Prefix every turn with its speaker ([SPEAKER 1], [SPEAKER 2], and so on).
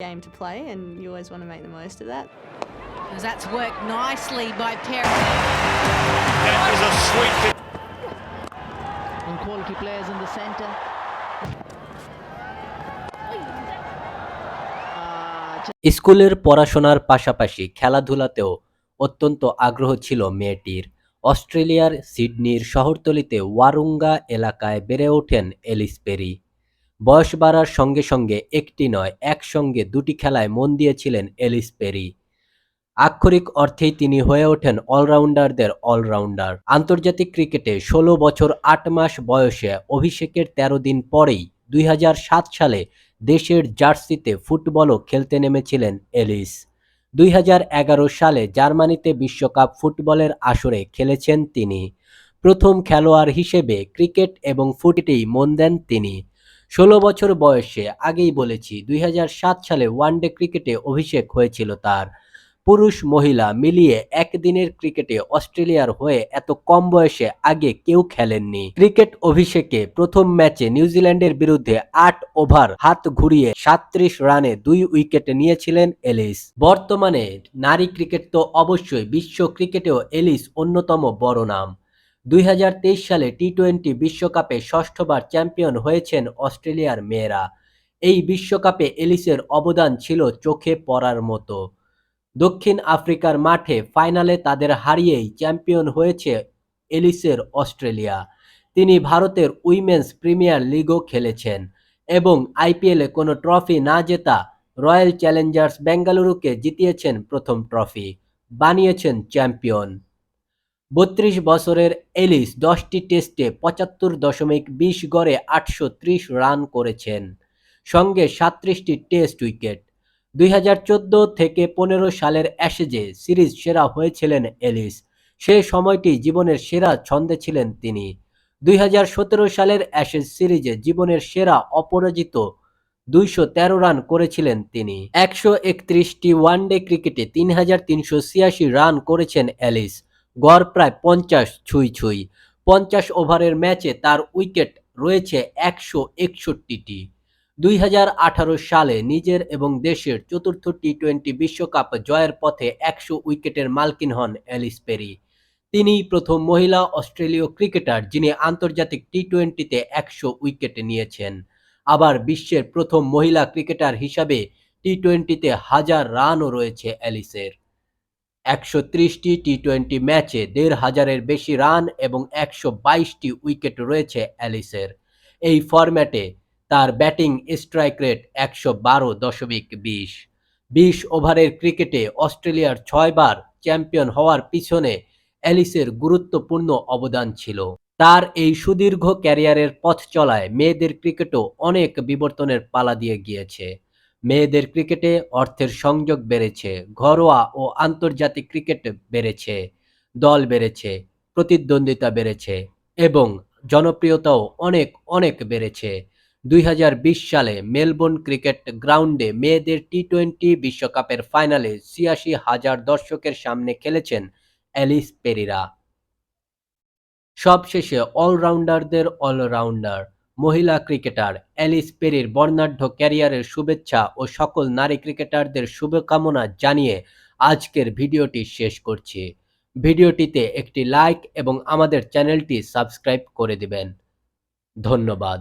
[SPEAKER 1] game to play, and you always want to make the most of that.
[SPEAKER 2] That's worked nicely by Perry.
[SPEAKER 3] That is a sweet
[SPEAKER 4] and quality players in the centre. Uh,
[SPEAKER 5] স্কুলের পড়াশোনার পাশাপাশি খেলাধুলাতেও অত্যন্ত আগ্রহ ছিল মেয়েটির অস্ট্রেলিয়ার সিডনির শহরতলিতে ওয়ারুঙ্গা এলাকায় বেড়ে ওঠেন এলিস পেরি বয়স বাড়ার সঙ্গে সঙ্গে একটি নয়, একসঙ্গে দুটি খেলায় মন দিয়েছিলেন এলিস পেরি। আক্ষরিক অর্থেই তিনি হয়ে ওঠেন অলরাউন্ডারদের অলরাউন্ডার। আন্তর্জাতিক ক্রিকেটে ষোলো বছর আট মাস বয়সে অভিষেকের ১৩ দিন পরেই দুই হাজার সাত সালে দেশের জার্সিতে ফুটবলও খেলতে নেমেছিলেন এলিস। দুই হাজার এগারো সালে জার্মানিতে বিশ্বকাপ ফুটবলের আসরে খেলেছেন তিনি। প্রথম খেলোয়াড় হিসেবে ক্রিকেট এবং ফুটেই মন দেন তিনি। ষোলো বছর বয়সে আগেই বলেছি, দুই হাজার সাত সালে ওয়ানডে ক্রিকেটে অভিষেক হয়েছিল তার। পুরুষ মহিলা মিলিয়ে একদিনের ক্রিকেটে অস্ট্রেলিয়ার হয়ে এত কম বয়সে আগে কেউ খেলেননি। ক্রিকেট অভিষেকে প্রথম ম্যাচে নিউজিল্যান্ডের বিরুদ্ধে আট ওভার হাত ঘুরিয়ে সাত্রিশ রানে দুই উইকেট নিয়েছিলেন এলিস। বর্তমানে নারী ক্রিকেট তো অবশ্যই বিশ্ব ক্রিকেটেও এলিস অন্যতম বড় নাম। দুই হাজার তেইশ সালে টি টোয়েন্টি বিশ্বকাপে ষষ্ঠবার চ্যাম্পিয়ন হয়েছেন অস্ট্রেলিয়ার মেয়েরা। এই বিশ্বকাপে এলিসের অবদান ছিল চোখে পড়ার মতো। দক্ষিণ আফ্রিকার মাঠে ফাইনালে তাদের হারিয়েই চ্যাম্পিয়ন হয়েছে এলিসের অস্ট্রেলিয়া। তিনি ভারতের উইমেন্স প্রিমিয়ার লিগও খেলেছেন এবং আইপিএলে কোনো ট্রফি না জেতা রয়্যাল চ্যালেঞ্জার্স বেঙ্গালুরুকে জিতিয়েছেন প্রথম ট্রফি, বানিয়েছেন চ্যাম্পিয়ন। বত্রিশ বছরের এলিস দশটি টেস্টে পঁচাত্তর দশমিক বিশ গড়ে আটশো ত্রিশ রান করেছেন। সঙ্গে সাত্রিশটি টেস্ট উইকেট। দুই হাজার চোদ্দ থেকে পনেরো সালের অ্যাশেজে সিরিজ সেরা হয়েছিলেন এলিস। সে সময়টি জীবনের সেরা ছন্দে ছিলেন তিনি। দুই হাজার সতেরো সালের অ্যাশেজ সিরিজে জীবনের সেরা অপরাজিত দুইশো তেরো রান করেছিলেন তিনি। একশো একত্রিশটি ওয়ানডে ক্রিকেটে তিন হাজার তিনশো ছিয়াশি রান করেছেন অ্যালিস গড় প্রায় পঞ্চাশ ছুঁই ছুঁই। পঞ্চাশ ওভারের ম্যাচে তার উইকেট রয়েছে একশো একষট্টিটি। দুই সালে নিজের এবং দেশের চতুর্থ টি টোয়েন্টি বিশ্বকাপ জয়ের পথে একশো উইকেটের মালকিন হন অ্যালিস পেরি। তিনিই প্রথম মহিলা অস্ট্রেলীয় ক্রিকেটার যিনি আন্তর্জাতিক টি টোয়েন্টিতে একশো উইকেট নিয়েছেন। আবার বিশ্বের প্রথম মহিলা ক্রিকেটার হিসাবে টি টোয়েন্টিতে হাজার রানও রয়েছে অ্যালিসের একশো ত্রিশটি টি টোয়েন্টি ম্যাচে দেড় হাজারের বেশি রান এবং একশো বাইশটি উইকেট রয়েছে অ্যালিসের। এই ফরম্যাটে তার ব্যাটিং স্ট্রাইক রেট একশো বারো দশমিক বিশ। বিশ ওভারের ক্রিকেটে অস্ট্রেলিয়ার ছয়বার চ্যাম্পিয়ন হওয়ার পিছনে অ্যালিসের গুরুত্বপূর্ণ অবদান ছিল। তার এই সুদীর্ঘ ক্যারিয়ারের পথ চলায় মেয়েদের ক্রিকেটও অনেক বিবর্তনের পালা দিয়ে গিয়েছে। মেয়েদের ক্রিকেটে অর্থের সংযোগ বেড়েছে, ঘরোয়া ও আন্তর্জাতিক ক্রিকেট বেড়েছে, দল বেড়েছে, প্রতিদ্বন্দ্বিতা বেড়েছে এবং জনপ্রিয়তাও অনেক অনেক বেড়েছে। দুই হাজার বিশ সালে মেলবোর্ন ক্রিকেট গ্রাউন্ডে মেয়েদের টি টোয়েন্টি বিশ্বকাপের ফাইনালে ছিয়াশি হাজার দর্শকের সামনে খেলেছেন অ্যালিস পেরিরা। সবশেষে অলরাউন্ডারদের অলরাউন্ডার মহিলা ক্রিকেটার অ্যালিস পেরির বর্ণাঢ্য ক্যারিয়ারের শুভেচ্ছা ও সকল নারী ক্রিকেটারদের শুভকামনা জানিয়ে আজকের ভিডিওটি শেষ করছি। ভিডিওটিতে একটি লাইক এবং আমাদের চ্যানেলটি সাবস্ক্রাইব করে দিবেন। ধন্যবাদ।